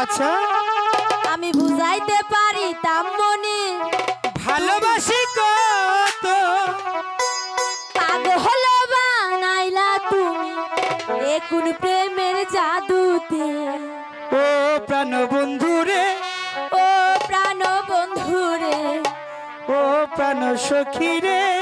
আচ্ছা। আমি বুঝাইতে পারি তাম্মনি। ভালোবাসি কত। পাগল বানাইলা তুমি এখন প্রেমের জাদুতে। ও প্রাণ বন্ধু রে। ও প্রাণ বন্ধুরে ও প্রাণ সখী রে।